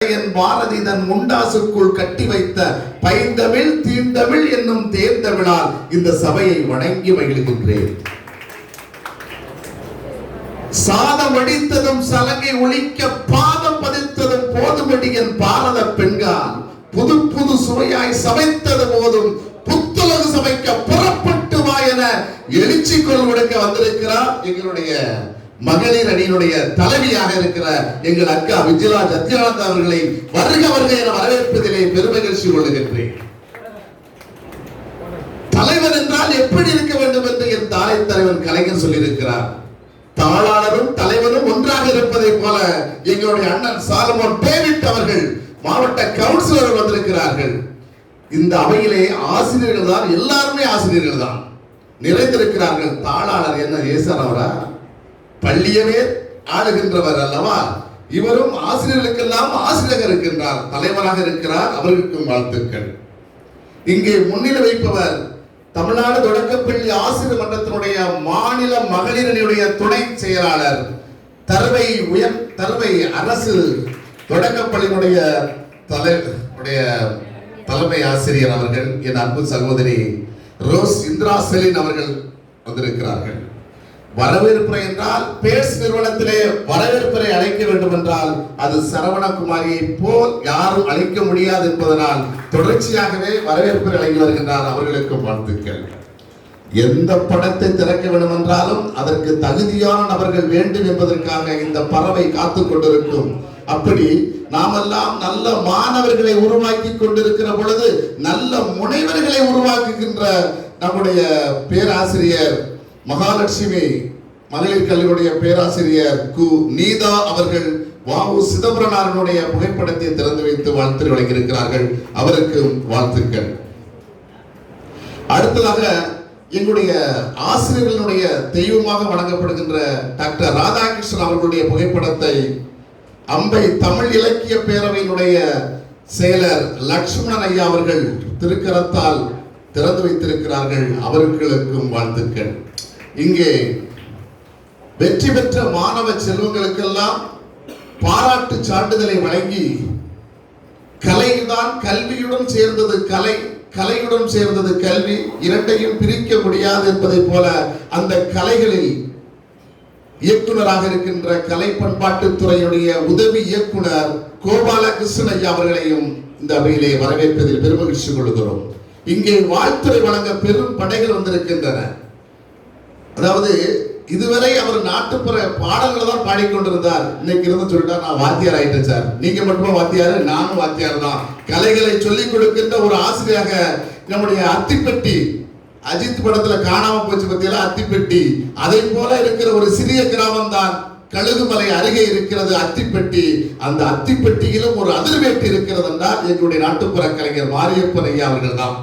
என் பாரதி தன் முண்டாசுக்குள் கட்டி வைத்த பைந்தமிழ் தீந்தமிழ் என்னும் தேர்ந்தமிழால் இந்த சபையை வணங்கி மகிழ்கின்றேன். சாதம் அடித்ததும் சலங்கை ஒழிக்க பாதம் பதித்ததும் போதுமடி என் பாரத பெண்கால் புது புது சுவையாய் சமைத்தது போதும் புத்துலகு சமைக்க புறப்பட்டு வா என எழுச்சி கொள் கொடுக்க வந்திருக்கிறார் எங்களுடைய மகளிர் அணியினுடைய தலைவியாக இருக்கிற எங்கள் அக்கா விஜயலா சத்யானந்த அவர்களை வருக வருக என வரவேற்பதிலே பெருமகிழ்ச்சி கொள்ளுகின்றேன். தலைவர் என்றால் எப்படி இருக்க வேண்டும் என்று என் தாலை தலைவன் கலைஞர் சொல்லியிருக்கிறார். தாளாளரும் தலைவரும் ஒன்றாக இருப்பதை போல எங்களுடைய அண்ணன் சாலமோன் டேவிட் அவர்கள் மாவட்ட கவுன்சிலர் வந்திருக்கிறார்கள். இந்த அவையிலே ஆசிரியர்கள் தான் எல்லாருமே ஆசிரியர்கள் தான் நிறைந்திருக்கிறார்கள். தாளாளர் என்ன ஏசர் அவரா பள்ளியவே ஆளுகின்றவர் அல்லவா? இவரும் ஆசிரியர்களுக்கெல்லாம் ஆசிரியர் இருக்கின்றார் தலைவராக இருக்கிறார் அவர்களுக்கும் வாழ்த்துக்கள். இங்கே முன்னிலை வைப்பவர் தமிழ்நாடு தொடக்கப்பள்ளி ஆசிரியர் மன்றத்தினுடைய மாநில மகளிரணியுடைய துணை செயலாளர் தருவை உயர் தருவை அரசு தொடக்கப்பள்ளியினுடைய தலை தலைமை ஆசிரியர் அவர்கள் என் அன்பு சகோதரி ரோஸ் இந்திரா செலின் அவர்கள் வந்திருக்கிறார்கள். வரவேற்புரை என்றால் பேஸ் நிறுவனத்திலே வரவேற்புரை அழைக்க வேண்டும் என்றால் அது சரவணகுமாரியை போல் யாரும் அழைக்க முடியாது என்பதனால் தொடர்ச்சியாகவே வரவேற்புரை அழைத்து வருகின்றார் அவர்களுக்கு வாழ்த்துக்கள். எந்த படத்தை திறக்க வேண்டும் என்றாலும் அதற்கு தகுதியான நபர்கள் வேண்டும் என்பதற்காக இந்த பறவை காத்து கொண்டிருக்கும். அப்படி நாமெல்லாம் நல்ல மாணவர்களை உருவாக்கி கொண்டிருக்கிற பொழுது நல்ல முனைவர்களை உருவாக்குகின்ற நம்முடைய பேராசிரியர் மகாலட்சுமி மகளிர் கல்லூரிய பேராசிரியர் கு நீதா அவர்கள் வாவு சிதம்பரனாரனுடைய புகைப்படத்தை திறந்து வைத்து வாழ்த்து வழங்கியிருக்கிறார்கள். அவருக்கும் வாழ்த்துக்கள். அடுத்ததாக எங்களுடைய ஆசிரியர்களுடைய தெய்வமாக வழங்கப்படுகின்ற டாக்டர் ராதாகிருஷ்ணன் அவர்களுடைய புகைப்படத்தை அம்பை தமிழ் இலக்கிய பேரவையினுடைய செயலர் லட்சுமணன் ஐயா அவர்கள் திருக்கரத்தால் திறந்து வைத்திருக்கிறார்கள். அவர்களுக்கும் வாழ்த்துக்கள். இங்கே வெற்றி பெற்ற மாணவ செல்வங்களுக்கெல்லாம் பாராட்டு சான்றிதழை வழங்கி கலைதான் கல்வியுடன் சேர்ந்தது கலை கலையுடன் சேர்ந்தது கல்வி இரண்டையும் பிரிக்க முடியாது என்பதை போல அந்த கலைகளில் இயக்குனராக இருக்கின்ற கலை பண்பாட்டுத்துறையுடைய உதவி இயக்குனர் கோபாலகிருஷ்ணன் ஐயா அவர்களையும் இந்த அவையிலே வரவேற்பதில் பெருமகிழ்ச்சி கொள்கிறோம். இங்கே வாழ்த்துறை வழங்க பெரும் படைகள் வந்திருக்கின்றன. அதாவது இதுவரை அவர் நாட்டுப்புற பாடல்களை தான் பாடிக்கொண்டிருந்தார். இன்னைக்கு இருந்து சொல்லிட்டா நான் வாத்தியார் ஆயிட்டேன் சார். நீங்க மட்டுமா வாத்தியார்? நானும் வாத்தியார் தான். கலைகளை சொல்லிக் கொடுக்கின்ற ஒரு ஆசிரியராக நம்முடைய அத்திப்பட்டி அஜித் படத்துல காணாம போச்சு பத்தியெல்லாம் அத்திப்பட்டி. அதை போல இருக்கிற ஒரு சிறிய கிராமம் தான் கழுகுமலை அருகே இருக்கிறது அத்திப்பட்டி. அந்த அத்திப்பட்டியிலும் ஒரு அதிர்வேட்டு இருக்கிறது என்றால் எங்களுடைய நாட்டுப்புற கலைஞர் மாரியப்பன் ஐயா அவர்கள் தான்.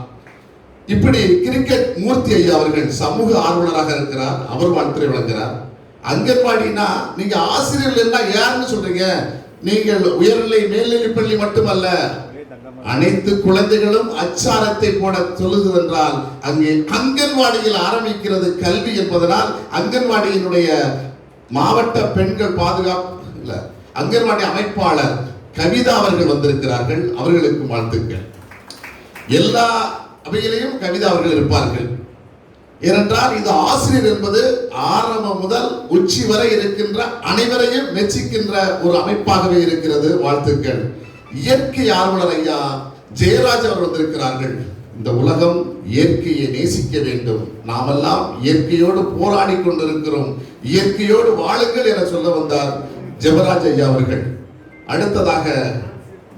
இப்படி கிரிக்கெட் மூர்த்தி ஐயா அவர்கள் சமூக ஆர்வலராக இருக்கிறார் அவர் வாழ்த்துறை வழங்குகிறார். அங்கன்வாடினா நீங்க ஆசிரியர்கள் எல்லாம் யாருன்னு சொல்றீங்க? நீங்கள் உயர்நிலை மேல்நிலை பள்ளி மட்டுமல்ல அனைத்து குழந்தைகளும் அச்சாரத்தை போட சொல்லுது என்றால் அங்கே அங்கன்வாடியில் ஆரம்பிக்கிறது கல்வி என்பதனால் அங்கன்வாடியினுடைய மாவட்ட பெண்கள் பாதுகாப்பு அங்கன்வாடி அமைப்பாளர் கவிதா அவர்கள் வந்திருக்கிறார்கள். அவர்களுக்கு வாழ்த்துக்கள். எல்லா அவையிலையும் கவிதா அவர்கள் இருப்பார்கள். ஏனென்றால் இது ஆசிரியர் என்பது ஆரம்பம் முதல் உச்சி வரை இருக்கின்ற அனைவரையும் மெச்சிக்கின்ற ஒரு அமைப்பாகவே இருக்கிறது வாழ்த்துக்கள். இயற்கை ஆர்வலர் ஐயா ஜெயராஜ் அவர் வந்திருக்கிறார்கள். இந்த உலகம் இயற்கையை நேசிக்க வேண்டும். நாமெல்லாம் இயற்கையோடு போராடி கொண்டிருக்கிறோம். இயற்கையோடு வாழுங்கள் என சொல்ல வந்தார் ஜெவராஜ் ஐயா அவர்கள். அடுத்ததாக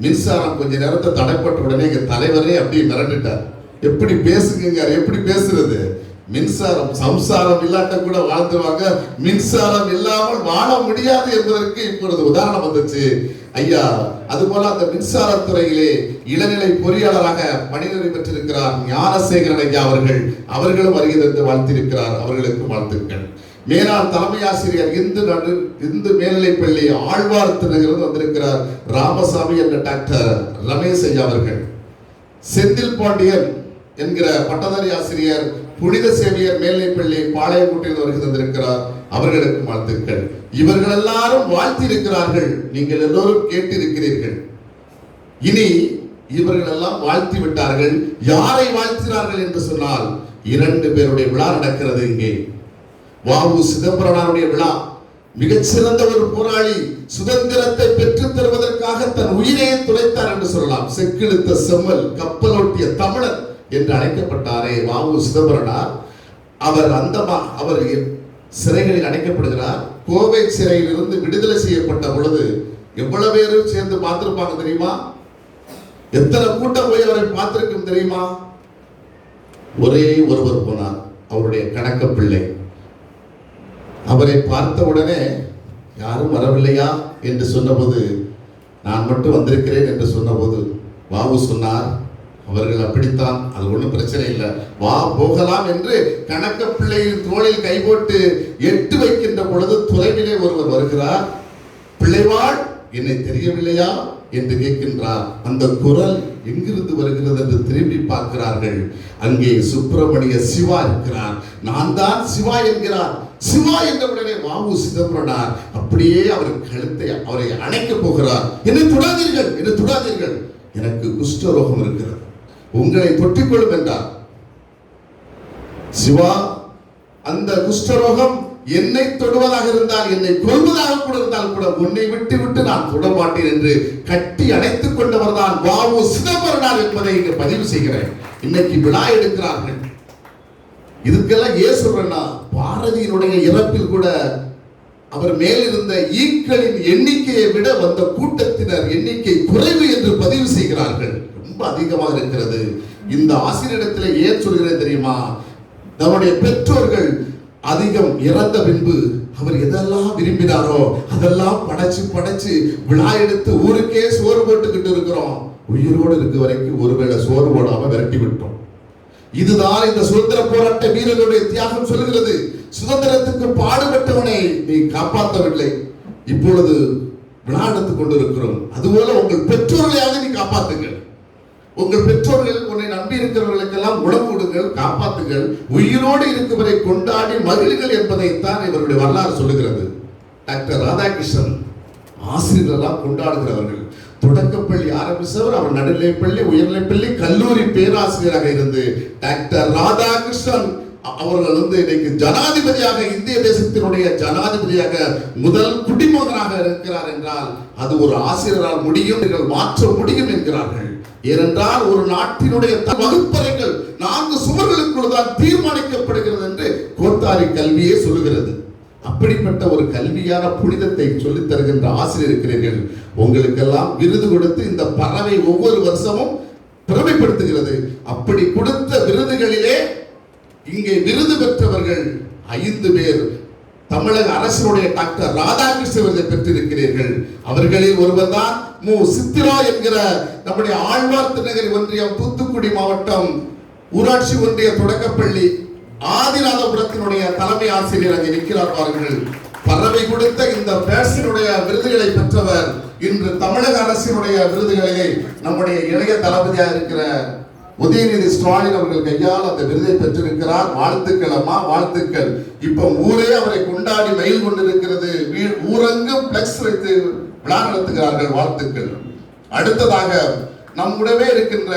மின்சாரம் கொஞ்ச நேரத்தை தடைப்பட்ட உடனே எங்கள் தலைவரே அப்படியே மிரண்டுட்டார். எப்படி பேசுங்க எப்படி பேசுறது? மின்சாரம் சம்சாரம் இல்லாட்ட கூட வாழ்ந்துவாங்க மின்சாரம் இல்லாமல் வாழ முடியாது என்பதற்கு இப்பொழுது உதாரணம் வந்துச்சு. ஐயா அதுபோல அந்த மின்சாரத்துறையிலே இளநிலை பொறியாளராக பணிநிலை பெற்றிருக்கிறார் ஞானசேகரன் ஐயா அவர்கள். அவர்களும் வருகை தந்து வாழ்த்திருக்கிறார். அவர்களுக்கு வாழ்த்துக்கள். மேலாள் தலைமை ஆசிரியர் இந்து நடு இந்து மேல்நிலைப்பள்ளி ஆழ்வார் திருநகரிலிருந்து வந்திருக்கிறார். ராமசாமி என்ற டாக்டர் ரமேஷ் ஐயா அவர்கள். செந்தில் பாண்டியன் என்கிற பட்டதாரி ஆசிரியர் புனித சேவியர் மேல்நிலைப்பள்ளி பாளையங்கோட்டையில் வருகை தந்திருக்கிறார். அவர்களுக்கு வாழ்த்துக்கள். இவர்கள் எல்லாரும் வாழ்த்தி இருக்கிறார்கள் நீங்கள் எல்லோரும் கேட்டிருக்கிறீர்கள். இனி இவர்கள் எல்லாம் வாழ்த்தி விட்டார்கள். யாரை வாழ்த்தினார்கள் என்று சொன்னால் இரண்டு பேருடைய விழா நடக்கிறது இங்கே. வாவு சிதம்பரனாருடைய விழா. மிகச்சிறந்த ஒரு போராளி சுதந்திரத்தை பெற்றுத் தருவதற்காக தன் உயிரையே துளைத்தார் என்று சொல்லலாம். செக்கிழுத்த செம்மல் கப்பலோட்டிய தமிழர் என்று அழைக்கப்பட்டாரே வாவு சிதம்பரனார். அவர் அந்தமா அவர் சிறைகளில் அடைக்கப்படுகிறார். கோவை சிறையிலிருந்து விடுதலை செய்யப்பட்ட பொழுது எவ்வளவு பேரும் சேர்ந்து பார்த்திருப்பாங்க தெரியுமா? எத்தனை கூட்டம் போய் அவரை பார்த்திருக்கும் தெரியுமா? ஒரே ஒருவர் போனார் அவருடைய கணக்க பிள்ளை. அவரை பார்த்த உடனே யாரும் வரவில்லையா? என்று சொன்னபோது நான் மட்டும் வந்திருக்கிறேன் என்று சொன்னபோது வாவு சொன்னார் அவர்கள் அப்படித்தான் அது ஒன்றும் பிரச்சனை இல்லை. வா போகலாம் என்று கணக்க பிள்ளையின் தோளில் கை போட்டு எட்டு வைக்கின்ற பொழுது துறைவிலே ஒருவர் வருகிறார். பிள்ளைவாள் என்னை தெரியவில்லையா? என்று கேட்கின்றார். அந்த குரல் எங்கிருந்து வருகிறது என்று திரும்பி பார்க்கிறார்கள். அங்கே சுப்பிரமணிய சிவா இருக்கிறார். நான் தான் சிவா என்கிறார். சிவா என்ற உடனே வாவு சிதம்பரனார் அப்படியே அவர் கழுத்தை அவரை அணைக்க போகிறார். என்னை தொடாதீர்கள் என்னை தொடாதீர்கள். எனக்கு குஷ்டரோகம் இருக்கிறது. உங்களை தொட்டிக்கொள்ளும் என்றார். சிவா அந்த குஷ்டரோகம் என்னை தொடுவதாக இருந்தால் என்னை கொள்வதாக கூட இருந்தால் கூட உன்னை விட்டு விட்டு நான் தொட மாட்டேன் என்று கட்டி அடைத்துக் கொண்டவர் தான் வாவு சிதம்பரனார் என்பதை இங்கு பதிவு செய்கிறேன். இன்னைக்கு விழா எடுக்கிறார்கள். இதுக்கெல்லாம் ஏன் பாரதியினுடைய இறப்பில் கூட அவர் மேலிருந்த ஈக்களின் எண்ணிக்கையை விட வந்த கூட்டத்தினர் எண்ணிக்கை குறைவு என்று பதிவு செய்கிறார்கள். ரொம்ப அதிகமாக இருக்கிறது. இந்த ஆசிரியரிடத்தில் ஏன் சொல்கிறேன் தெரியுமா? நம்முடைய பெற்றோர்கள் அதிகம் இறந்த பின்பு அவர் எதெல்லாம் விரும்பினாரோ அதெல்லாம் படைச்சு படைச்சு விழா எடுத்து ஊருக்கே சோறு போட்டுக்கிட்டு இருக்கிறோம். உயிரோடு இருக்க வரைக்கும் ஒருவேளை சோறு போடாம விரட்டி விட்டோம். இதுதான் இந்த சுதந்திர போராட்ட வீரர்களுடைய தியாகம் சொல்கிறது சுதந்திரத்துக்கு பாடுபட்டவனை நீ காப்பாற்றவில்லை. இப்பொழுது விழா எடுத்துக் கொண்டிருக்கிறோம். அதுபோல உங்கள் பெற்றோர்களையாவது நீ காப்பாத்துங்கள் உங்கள் பெற்றோர்கள் உன்னை நம்பி இருக்கிறவர்களுக்கெல்லாம் உணவு கொடுங்கள் காப்பாத்துங்கள் உயிரோடு இருக்குவரை கொண்டாடி மகிழ்கள் என்பதைத்தான் இவருடைய வரலாறு சொல்லுகிறது. டாக்டர் ராதாகிருஷ்ணன் ஆசிரியர்களெல்லாம் கொண்டாடுகிறவர்கள். தொடக்கப்பள்ளி ஆரம்பித்தவர் அவர் நடுநிலைப்பள்ளி உயர்நிலைப்பள்ளி கல்லூரி பேராசிரியராக இருந்து டாக்டர் ராதாகிருஷ்ணன் அவர்கள் வந்து இன்னைக்கு ஜனாதிபதியாக இந்திய தேசத்தினுடைய ஜனாதிபதியாக முதல் குடிமகனாக இருக்கிறார் என்றால் அது ஒரு ஆசிரியரால் முடியும் நீங்கள் மாற்ற முடியும் என்கிறார்கள். ஏனென்றால் ஒரு நாட்டினுடைய வகுப்பறைகள் நான்கு சுவர்களுக்குள் தான் தீர்மானிக்கப்படுகிறது என்று கோத்தாரி கல்வியே சொல்லுகிறது. அப்படிப்பட்ட ஒரு கல்வியான புனிதத்தை சொல்லித் தருகின்ற ஆசிரியர் இருக்கிறீர்கள். உங்களுக்கெல்லாம் விருது கொடுத்து இந்த பறவை ஒவ்வொரு வருஷமும் பெருமைப்படுத்துகிறது. அப்படி கொடுத்த விருதுகளிலே இங்கே விருது பெற்றவர்கள் ஐந்து பேர். தமிழக அரசினுடைய டாக்டர் ராதாகிருஷ்ணன் விருதை பெற்றிருக்கிறீர்கள். அவர்களில் ஒருவர் தான் மு. சித்திரா என்கிற நம்முடைய ஆழ்வார் திருநகரி ஒன்றியம் தூத்துக்குடி மாவட்டம் ஊராட்சி ஒன்றிய தொடக்கப்பள்ளி ஆதிநாதபுரத்தினுடைய தலைமை ஆசிரியர் அங்கே நிற்கிறார் பாருங்கள். பறவை கொடுத்த இந்த பேசினுடைய விருதுகளை பெற்றவர் இன்று தமிழக அரசினுடைய விருதுகளிலே நம்முடைய இளைய தளபதியாக இருக்கிற உதயநிதி ஸ்டாலின் அவர்கள் கையால் அந்த விருதை பெற்றிருக்கிறார். வாழ்த்துக்கள் அம்மா வாழ்த்துக்கள். இப்ப ஊரே அவரை கொண்டாடி மயில் கொண்டிருக்கிறது. ஊரங்கும் பிளக்ஸ் வைத்து விழா நடத்துகிறார்கள். வாழ்த்துக்கள். அடுத்ததாக நம்முடவே இருக்கின்ற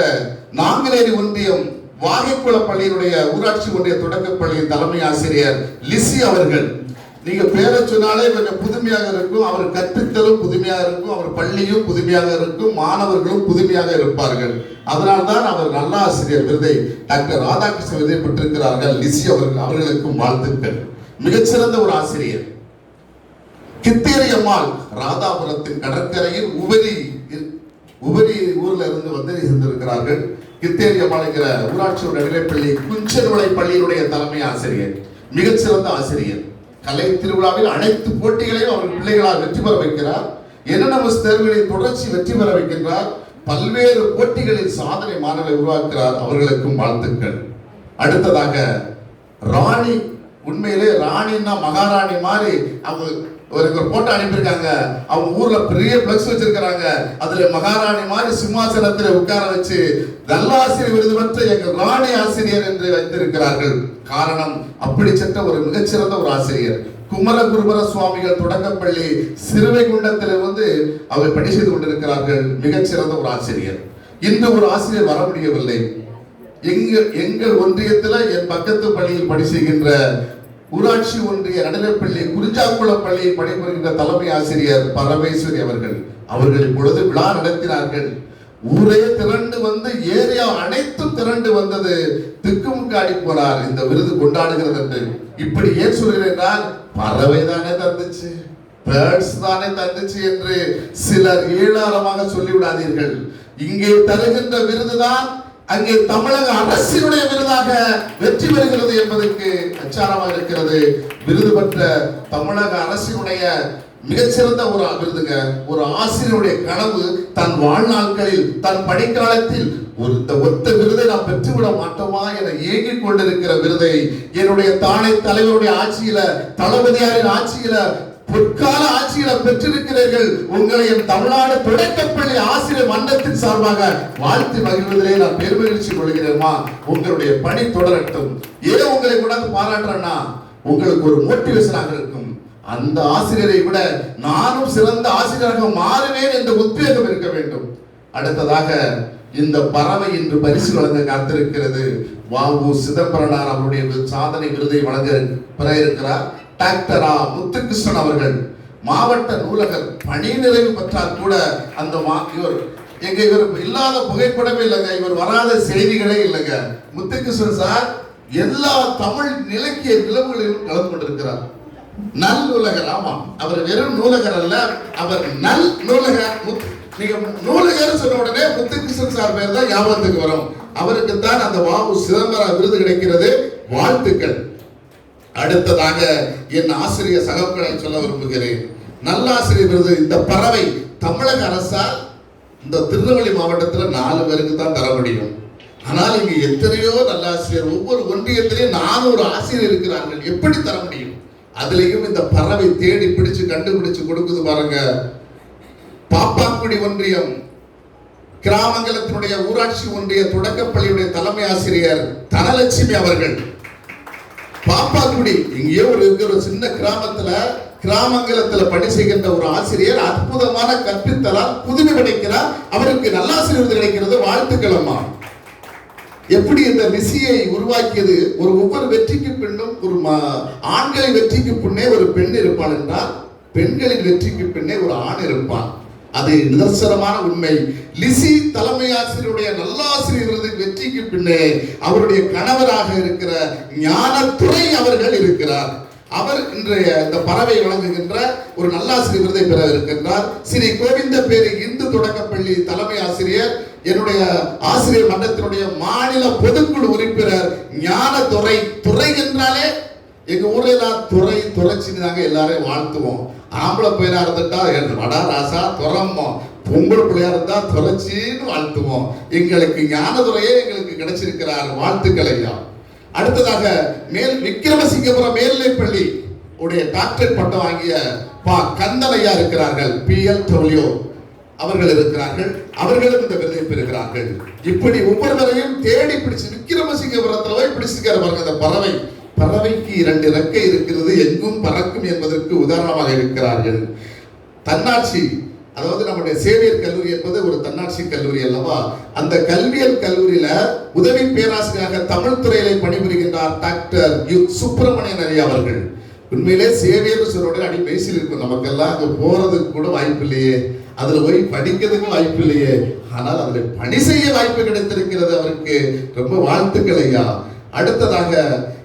நாங்குநேரி ஒன்றியம் வாகைக்குள பள்ளியினுடைய ஊராட்சி ஒன்றிய தொடக்கப் பள்ளியின் தலைமை ஆசிரியர் லிசி அவர்கள். நீங்க பேரை சொன்னாலே கொஞ்சம் புதுமையாக இருக்கும். அவர் கற்பித்தலும் புதுமையாக இருக்கும். அவர் பள்ளியும் புதுமையாக இருக்கும். மாணவர்களும் புதுமையாக இருப்பார்கள். அதனால்தான் அவர் நல்ல ஆசிரியர் விருதை டாக்டர் ராதாகிருஷ்ணன் விருதை பெற்றிருக்கிறார்கள். லிசி அவர்கள் அவர்களுக்கும் வாழ்த்துக்கள். மிகச்சிறந்த ஒரு ஆசிரியர். கித்தேரி அம்மாள் ராதாபுரத்தின் கடற்கரையில் உபரி உபரி ஊர்ல இருந்து வந்து இருந்திருக்கிறார்கள் கித்தேரி என்கிற ஊராட்சி நடுநிலைப்பள்ளி குஞ்சன்விளை பள்ளியினுடைய தலைமை ஆசிரியர். மிகச்சிறந்த ஆசிரியர். கலை திருவிழாவில் அனைத்து போட்டிகளையும் அவர் பிள்ளைகளால் வெற்றி பெற வைக்கிறார். என்னென்ன தேர்வுகளில் தொடர்ச்சி வெற்றி பெற வைக்கின்றார்? பல்வேறு போட்டிகளில் சாதனை மாணவர்களை உருவாக்குகிறார் அவர்களுக்கும் வாழ்த்துக்கள். அடுத்ததாக ராணி. உண்மையிலே ராணின்னா மகாராணி மாதிரி அவங்க ஒரு போட்டோ அனுப்பியிருக்காங்க. அவங்க ஊர்ல பெரிய பிளக்ஸ் வச்சிருக்கிறாங்க. அதுல மகாராணி மாதிரி சிம்மாசனத்தில் உட்கார வச்சு நல்லாசிரியர் விருது பெற்ற எங்கள் ராணி ஆசிரியர் என்று வைத்திருக்கிறார்கள். காரணம் அப்படி சென்ற ஒரு மிகச்சிறந்த ஒரு ஆசிரியர். குமரகுருபர சுவாமிகள் தொடக்கப்பள்ளி சிறுவைகுண்டத்தில் வந்து அவர் பணி செய்து கொண்டிருக்கிறார்கள். மிகச்சிறந்த ஒரு ஆசிரியர். இந்த ஒரு ஆசிரியர் வர முடியவில்லை. எங்கள் எங்கள் ஒன்றியத்தில் என் பக்கத்து பள்ளியில் பணி செய்கின்ற ஊராட்சி ஒன்றிய நடுநிலைப்பள்ளி குறிஞ்சாக்குளம் பள்ளியை பணிபுரிகின்ற தலைமை ஆசிரியர் பரமேஸ்வரி அவர்கள். அவர்கள் இப்பொழுது விழா நடத்தினார்கள். ஊரே திரண்டு வந்து ஏரியா அனைத்தும் திரண்டு வந்தது. திக்குமுக்காடி போனார். இந்த விருது கொண்டாடுகிறது என்று. இப்படி ஏன் சொல்கிறேன் என்றால் பறவை தானே தந்துச்சு. பேர்ட்ஸ் தானே தந்துச்சு என்று சிலர் ஏளாரமாக சொல்லிவிடாதீர்கள். இங்கே தருகின்ற விருதுதான் அங்கே தமிழக அரசினுடைய விருதாக வெற்றி பெறுகிறது என்பதற்கு அச்சாரமாக இருக்கிறது. விருது பெற்ற தமிழக அரசினுடைய மிகச்சிறந்த ஒரு விருதுங்க ஒரு ஆசிரியருடைய கனவு தன் வாழ்நாட்களில் தன் பணிக்காலத்தில் ஒரு இந்த ஒத்த விருதை நாம் பெற்றுவிட மாட்டோமா என ஏங்கிக் கொண்டிருக்கிற விருதை என்னுடைய தானே தலைவருடைய ஆட்சியில தளபதியாரின் ஆட்சியில பொற்கால ஆட்சிகளை பெற்றிருக்கிறீர்கள். உங்களை என் தமிழ்நாடு தொடக்கப்பள்ளி ஆசிரியர் மன்றத்தின் சார்பாக வாழ்த்து மகிழ்வதிலே நான் பெருமகிழ்ச்சி கொள்கிறேன்மா உங்களுடைய பணி தொடரட்டும். ஏன் உங்களை கொண்டாந்து பாராட்டுறேன்னா உங்களுக்கு ஒரு மோட்டிவேஷனாக இருக்கும். அந்த ஆசிரியரை விட நானும் சிறந்த ஆசிரியராக மாறுவேன் என்ற உத்வேகம் இருக்க வேண்டும். அடுத்ததாக இந்த பறவை இன்று பரிசு வழங்க காத்திருக்கிறது. வாவு சிதம்பரனார் அவருடைய சாதனை விருதை வழங்க பெற இருக்கிறார். டாக்டர் ஆ முத்துகிருஷ்ணன் அவர்கள் மாவட்ட நூலகர் பணி நிறைவு பெற்றால் கூட அந்த மா இவர் எங்க இவர் இல்லாத புகைப்படமே இல்லைங்க. இவர் வராத செய்திகளே இல்லைங்க. முத்துகிருஷ்ணன் சார் எல்லா தமிழ் இலக்கிய நிலவுகளிலும் கலந்து கொண்டிருக்கிறார். நல் நூலகர் ஆமா. அவர் வெறும் நூலகர் அல்ல அவர் நல் நூலகர் நீங்க நூலகர் சொன்ன உடனே முத்துகிருஷ்ணன் சார் பேர் தான் ஞாபகத்துக்கு வரும். அவருக்கு தான் அந்த வாவு சிதம்பரம் விருது கிடைக்கிறது. வாழ்த்துக்கள். அடுத்ததாக என் ஆசிரியர் சகோதரனை சொல்ல விரும்புகிறேன். நல்லாசிரியர் விருது இந்த பறவை தமிழக அரசால் இந்த திருநெல்வேலி மாவட்டத்தில் நாலு பேருக்கு தான் தர முடியும். ஆனால் இங்கு எத்தனையோ நல்லாசிரியர் ஒவ்வொரு ஒன்றியத்திலையும் நானூறு ஆசிரியர் இருக்கிறார்கள். எப்படி தர முடியும்? அதுலேயும் இந்த பறவை தேடி பிடிச்சு கண்டுபிடிச்சு கொடுக்குது பாருங்க. பாப்பாக்குடி ஒன்றியம் கிராமங்களத்தினுடைய ஊராட்சி ஒன்றிய தொடக்கப்பள்ளியுடைய தலைமை ஆசிரியர் தனலட்சுமி அவர்கள். பாப்பாக்குடி. எங்கேயோ ஒரு இருக்கிற ஒரு சின்ன கிராமத்துல கிராமங்கலத்துல பணி செய்கின்ற ஒரு ஆசிரியர் அற்புதமான கற்பித்தலால் புதுமை கிடைக்கிறார் அவருக்கு நல்லாசிரியர் ஆசிரியர் கிடைக்கிறது வாழ்த்துக்களம்மா எப்படி இந்த லிசியை உருவாக்கியது? ஒரு ஒவ்வொரு வெற்றிக்கு பின்னும் ஒரு ஆண்களின் வெற்றிக்கு பின்னே ஒரு பெண் இருப்பாள் என்றால் பெண்களின் வெற்றிக்கு பின்னே ஒரு ஆண் இருப்பான் அது நிதர்சனமான உண்மை. லிசி தலைமை ஆசிரியருடைய நல்லாசிரியர் வெற்றிக்கு பின்னே அவருடைய கணவராக இருக்கிற ஞானத்துறை அவர்கள் இருக்கிறார். அவர் இன்றைய இந்த பறவை வழங்குகின்ற ஒரு நல்லாசிரியர் விருதை பெற இருக்கின்றார். ஸ்ரீ கோவிந்த பேரு இந்து தொடக்கப்பள்ளி தலைமை ஆசிரியர் என்னுடைய ஆசிரியர் மன்றத்தினுடைய மாநில பொதுக்குழு உறுப்பினர் ஞானத்துறை துறை என்றாலே எங்க ஊர்ல துறை துறைச்சின்னு தாங்க எல்லாரையும் வாழ்த்துவோம். ஆம்பளை பையனா இருந்துட்டா வடா ராசா துறம்மோ பொங்கல் பிள்ளையா இருந்தா துறைச்சின்னு வாழ்த்துவோம். எங்களுக்கு ஞானதுறையே எங்களுக்கு கிடைச்சிருக்கிறார் வாழ்த்துக்கள் ஐயா. அடுத்ததாக மேல் விக்ரமசிங்கபுரம் மேல்நிலைப்பள்ளி உடைய டாக்டரேட் பட்டம் வாங்கிய பா. கந்தலையா இருக்கிறார்கள். பி. எல். டபிள்யூ அவர்கள் இருக்கிறார்கள். அவர்களும் இந்த விருதை பெறுகிறார்கள். இப்படி ஒவ்வொருவரையும் தேடி பிடிச்சு விக்ரமசிங்கபுரத்தில் போய் பிடிச்சிருக்காரு பாருங்க அந்த பறவை. பறவைக்கு இரண்டு இறக்கை இருக்கிறது எங்கும் பறக்கும் என்பதற்கு உதாரணமாக இருக்கிறார்கள். தன்னாட்சி அதாவது நம்முடைய சேவியர் கல்லூரி என்பது ஒரு தன்னாட்சி கல்லூரி அல்லவா? அந்த கல்வியல் கல்லூரியில உதவி பேராசிரியராக தமிழ் துறையில பணிபுரிகின்றார் டாக்டர் யு. சுப்பிரமணியன் ஐயா அவர்கள். உண்மையிலே சேவியர் சொல்றோட அடி பேசில் இருக்கும். நமக்கெல்லாம் அங்கே போறதுக்கு கூட வாய்ப்பு இல்லையே. அதுல போய் படிக்கிறதுக்கு வாய்ப்பு இல்லையே. ஆனால் அதில் பணி செய்ய வாய்ப்பு கிடைத்திருக்கிறது அவருக்கு. ரொம்ப வாழ்த்துக்கள் ஐயா. அடுத்ததாக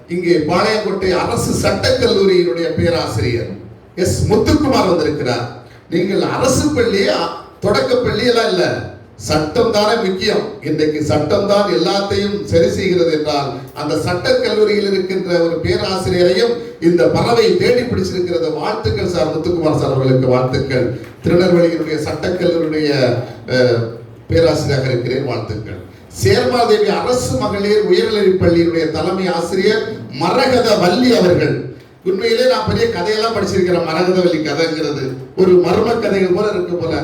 இங்கே பாளையங்கோட்டை அரசு சட்டக் கல்லூரியினுடைய பேராசிரியர் எஸ் முத்துக்குமார் வந்திருக்கிறார். நீங்கள் அரசு பள்ளி அ- தொடக்க எல்லாம் இல்ல. சட்டம் தானே முக்கியம். இன்றைக்கு சட்டம் தான் எல்லாத்தையும் சரி செய்கிறது என்றால் அந்த சட்டக் கல்லூரியில் இருக்கின்ற ஒரு பேராசிரியரையும் இந்த பறவை தேடி பிடிச்சிருக்கிறது வாழ்த்துக்கள் சார் முத்துக்குமார் சார் அவர்களுக்கு வாழ்த்துக்கள். திருநெல்வேலியினுடைய சட்டக் கல்லூரியுடைய அஹ், பேராசிரியராக இருக்கிறேன். வாழ்த்துக்கள். சேர்மாதேவி அரசு மகளிர் உயர்நிலைப் பள்ளியினுடைய தலைமை ஆசிரியர் மரகத வள்ளி அவர்கள். உண்மையிலே நான் பெரிய கதையெல்லாம் படிச்சிருக்கிறேன். மரகத வள்ளி கதைங்கிறது ஒரு மர்ம கதைகள் போல இருக்கு போல.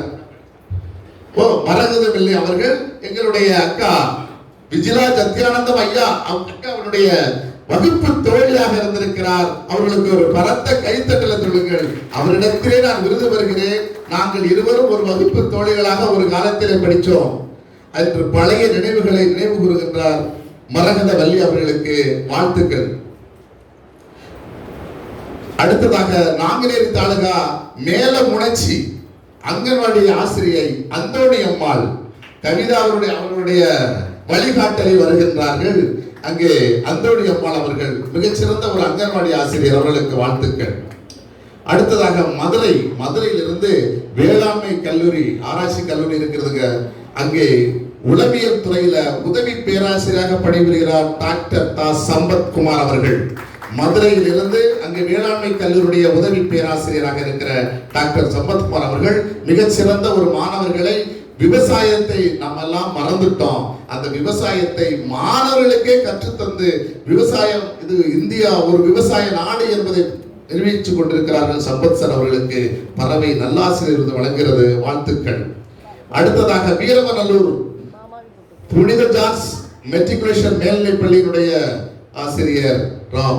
ஓ மரகத வள்ளி அவர்கள் எங்களுடைய அக்கா விஜிலா சத்யானந்தம் ஐயா. அக்கா அவருடைய வகுப்பு தோழியாக இருந்திருக்கிறார். அவர்களுக்கு ஒரு பரத்த கைத்தட்டல தொழுங்கள் அவரிடத்திலே நான் விருது பெறுகிறேன். நாங்கள் இருவரும் ஒரு வகுப்பு தோழிகளாக ஒரு காலத்திலே படித்தோம். அன்று பழைய நினைவுகளை நினைவு கூறுகின்றார் மரகத வள்ளி அவர்களுக்கு வாழ்த்துக்கள். அடுத்ததாக நாங்குநேரி தாலுகா மேல முனைச்சி அங்கன்வாடி ஆசிரியை அந்தோணி அம்மாள் கவிதா அவருடைய அவர்களுடைய வழிகாட்டலை வருகின்றார்கள். அங்கே அந்தோணி அம்மாள் அவர்கள் மிகச்சிறந்த ஒரு அங்கன்வாடி ஆசிரியர் அவர்களுக்கு வாழ்த்துக்கள். அடுத்ததாக மதுரை மதுரையிலிருந்து வேளாண்மை கல்லூரி ஆராய்ச்சி கல்லூரி இருக்கிறதுங்க. அங்கே உளவியல் துறையில உதவி பேராசிரியராக பணிபுரிகிறார் டாக்டர் தா. சம்பத் குமார் அவர்கள். மதுரையிலிருந்து அங்கே வேளாண்மை கல்லூரிய உதவி பேராசிரியராக இருக்கிற டாக்டர் சம்பத்குமார் அவர்கள் மிகச்சிறந்த ஒரு மாணவர்களை விவசாயத்தை நம்ம எல்லாம் மறந்துட்டோம். அந்த விவசாயத்தை மாணவர்களுக்கே கற்றுத்தந்து விவசாயம் இது இந்தியா ஒரு விவசாய நாடு என்பதை நிரூபித்துக் கொண்டிருக்கிறார்கள் சம்பத் சார் அவர்களுக்கு. பறவை நல்லாசிரியர் வழங்குகிறது. வாழ்த்துக்கள். அடுத்ததாக வீரவநல்லூர் புனித ஜான்ஸ் மெட்ரிகுலேஷன் மேல்நிலை பள்ளியினுடைய ஆசிரியர்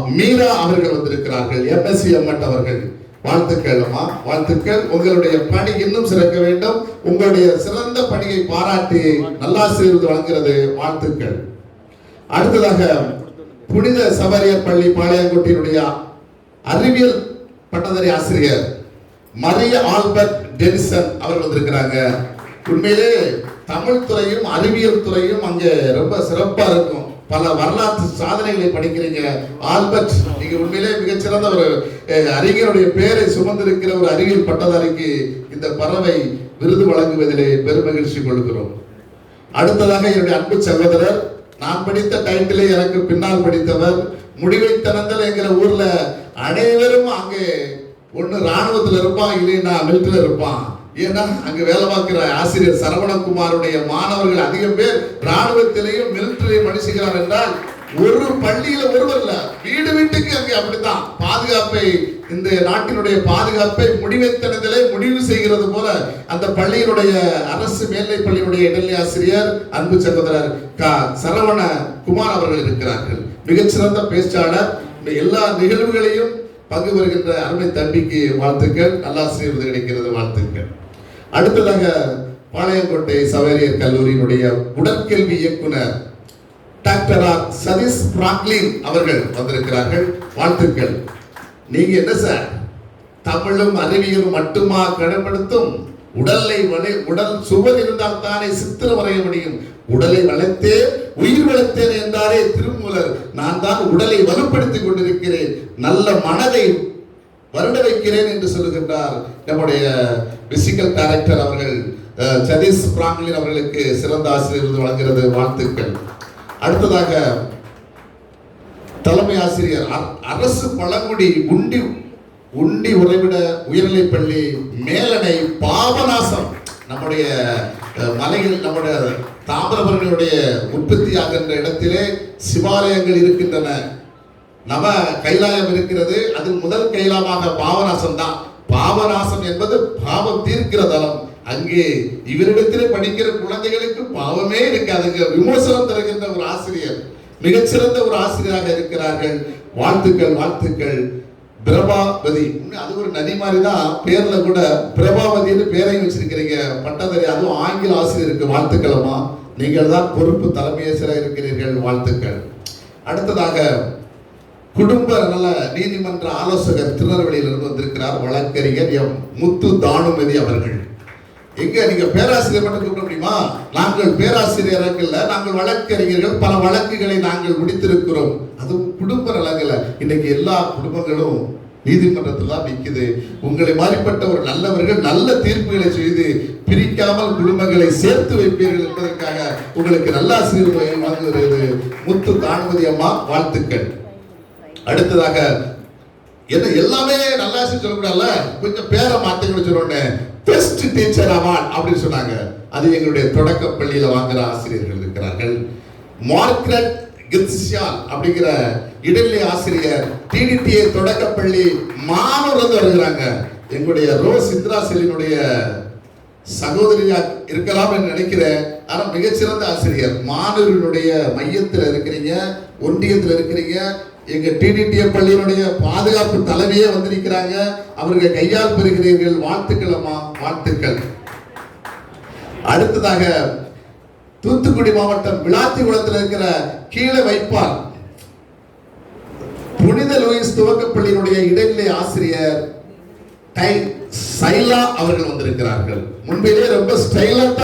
மீரா அவர்கள் வந்திருக்கிறார்கள். எம்எஸ்சி எம்எட் அவர்கள். வாழ்த்துக்கள் அம்மா. வாழ்த்துக்கள். உங்களுடைய பணி இன்னும் சிறக்க வேண்டும். உங்களுடைய சிறந்த பணியை பாராட்டி நல்லாசிரியர் விருது வழங்குகிறது. வாழ்த்துக்கள். அடுத்ததாக புனித சபரியர் பள்ளி பாளையங்கோட்டினுடைய அறிவியல் பட்டதாரி ஆசிரியர் மரிய ஆல்பர்ட் டெனிசன் அவர் வந்திருக்கிறாங்க. உண்மையிலே தமிழ் துறையும் அறிவியல் துறையும் அங்கே ரொம்ப சிறப்பா இருக்கும். பல வரலாற்று சாதனைகளை படிக்கிறீங்க. ஆல்பர்ட் நீங்க உண்மையிலே மிகச்சிறந்த ஒரு அறிஞருடைய பெயரை சுமந்திருக்கிற ஒரு அறிவியல் பட்டதாரிக்கு இந்த பறவை விருது வழங்குவதிலே பெருமகிழ்ச்சி கொள்கிறோம். அடுத்ததாக என்னுடைய அன்பு சகோதரர் நான் படித்த டைட்டிலே எனக்கு பின்னால் படித்தவர் முடிவை திறந்தல் என்கிற ஊர்ல அனைவரும் அங்கே ஒன்று ராணுவத்துல இருப்பான் இல்லைன்னா மிலிட்டரியில் இருப்பான். ஏன்னா அங்க வேலை பார்க்கிற ஆசிரியர் சரவணகுமாருடைய மாணவர்கள் அதிகம் பேர் ராணுவத்திலையும் மிலிட்டரியும் அனுசிக்கிறார் என்றால் ஒரு பள்ளியில ஒருவர் வீடு வீட்டுக்கு அங்கே அப்படித்தான். பாதுகாப்பை இந்த நாட்டினுடைய பாதுகாப்பை முடிவெத்தனத்திலே முடிவு செய்கிறது போல அந்த பள்ளியினுடைய அரசு மேல்நிலை பள்ளியினுடைய இடைநிலை ஆசிரியர் அன்பு சகோதரர் க. சரவண குமார் அவர்கள் இருக்கிறார்கள். மிகச்சிறந்த பேச்சாளர். இந்த எல்லா நிகழ்வுகளையும் பங்கு வருகின்ற அருமை தம்பிக்கு வாழ்த்துக்கள். நல்லாசிரியர் கிடைக்கிறது வாழ்த்துக்கள். அடுத்ததாக பாளையங்கோட்டை சவேரியர் கல்லூரியினுடைய உடற்கல்வி இயக்குனர் டாக்டர் ஆர் சதீஷ் பிராக்லின் அவர்கள் வந்திருக்கிறார்கள். வாழ்த்துக்கள். நீங்க என்ன சார்? தமிழும் அறிவியலும் மட்டுமா கடைபிடித்தும் உடலை வளை உடல் சுவர் இருந்தால் தானே சித்திரம் வரைய முடியும்? உடலை வளர்த்தேன் உயிர் வளர்த்தேன் என்றாரே திருமூலர். நான் தான் உடலை வலுப்படுத்திக் கொண்டிருக்கிறேன். நல்ல மனதை வருட வைக்கிறேன் என்று சொல்லுகின்றார் நம்முடைய பிசிக்கல் டைரக்டர் அவர்கள் அஹ், சதீஷ் பிராங்க்லின் அவர்களுக்கு சிறந்த ஆசிரியர் விருது வழங்குகிறது வாழ்த்துக்கள். அடுத்ததாக தலைமை ஆசிரியர் அ- அரசு பழங்குடி உண்டி உண்டி உறைவிட உயர்நிலைப் பள்ளி மேலணை பாபநாசம். நம்முடைய மலையில் நம்முடைய தாமிரபரணியுடைய உற்பத்தி ஆகின்ற இடத்திலே சிவாலயங்கள் இருக்கின்றன. நவ கைலாயம் இருக்கிறது அது முதல் கைலாமாக பாவநாசம் தான். பாவநாசம் என்பது பாவம் தீர்க்கிற தலம். அங்கே இவரிடத்திலே படிக்கிற குழந்தைகளுக்கு பாவமே இருக்காதுங்க விமர்சனம் தருகின்ற ஒரு ஆசிரியர் மிகச்சிறந்த ஒரு ஆசிரியராக இருக்கிறார்கள். வாழ்த்துக்கள் வாழ்த்துக்கள். பிரபாவதி. அது ஒரு நதி மாதிரி தான். பேர்ல கூட பிரபாவதின்னு பேரையும் வச்சிருக்கிறீங்க. பட்டதாரி அதுவும் ஆங்கில ஆசிரியருக்கு வாழ்த்துக்களமா நீங்கள் தான் பொறுப்பு தலைமை இருக்கிறீர்கள். வாழ்த்துக்கள். அடுத்ததாக குடும்ப நல நீதிமன்ற ஆலோசகர் திருநெல்வேலியிலிருந்து வந்திருக்கிறார் வழக்கறிஞர் எம். முத்து தானுமதி அவர்கள். எங்க நீங்க பேராசிரியர் மட்டும் கூப்பிட முடியுமா? நாங்கள் பேராசிரியர்கள் நாங்கள் வழக்கறிஞர்கள். பல வழக்குகளை நாங்கள் முடித்திருக்கிறோம். அதுவும் குடும்ப நலங்கள இன்னைக்கு எல்லா குடும்பங்களும் நீதிமன்றத்தில் தான் நிற்குது உங்களை மாதிரிப்பட்ட ஒரு நல்லவர்கள் நல்ல தீர்ப்புகளை செய்து பிரிக்காமல் குடும்பங்களை சேர்த்து வைப்பீர்கள் என்பதற்காக உங்களுக்கு நல்ல ஆசிரியர் வாங்குகிறது முத்து தானுமதி அம்மா வாழ்த்துக்கள். அடுத்ததாக என்ன எல்லாமே நல்லா சொல்லக்கூடாதுல்ல? கொஞ்சம் பேரை மாத்துங்கன்னு சொன்னோடனே பெஸ்ட் டீச்சர் அவார்ட் அப்படின்னு சொன்னாங்க. அது எங்களுடைய தொடக்க பள்ளியில் வாங்குற ஆசிரியர்கள் இருக்கிறார்கள். மார்க்ரெட் கித்சியால் அப்படிங்கிற இடைநிலை ஆசிரியர் டிடிடிஏ தொடக்க பள்ளி மாணவர்கள் வருகிறாங்க. எங்களுடைய ரோஸ் இந்திரா செல்லினுடைய சகோதரியா இருக்கலாம் என்று நினைக்கிறேன். ஆனால் மிகச்சிறந்த ஆசிரியர். மாணவர்களுடைய மையத்தில் இருக்கிறீங்க ஒன்றியத்தில் இருக்கிறீங்க எங்க டிடிடிஎம் பள்ளியினுடைய பாதுகாப்பு தலைவியே வந்திருக்கிறாங்க. அவருக்கு கையால் பெறுகிறீர்கள் வாழ்த்துக்கள் அம்மா வாழ்த்துக்கள். அடுத்ததாக தூத்துக்குடி மாவட்டம் விளாத்திகுளத்தில் இருக்கிற கீழே வைப்பால் புனித லூயிஸ் துவக்கப்பள்ளியினுடைய இடைநிலை ஆசிரியர் டை சைலா அவர்கள் வந்திருக்கிறார்கள். முன்பிலே ரொம்ப ஸ்டைலா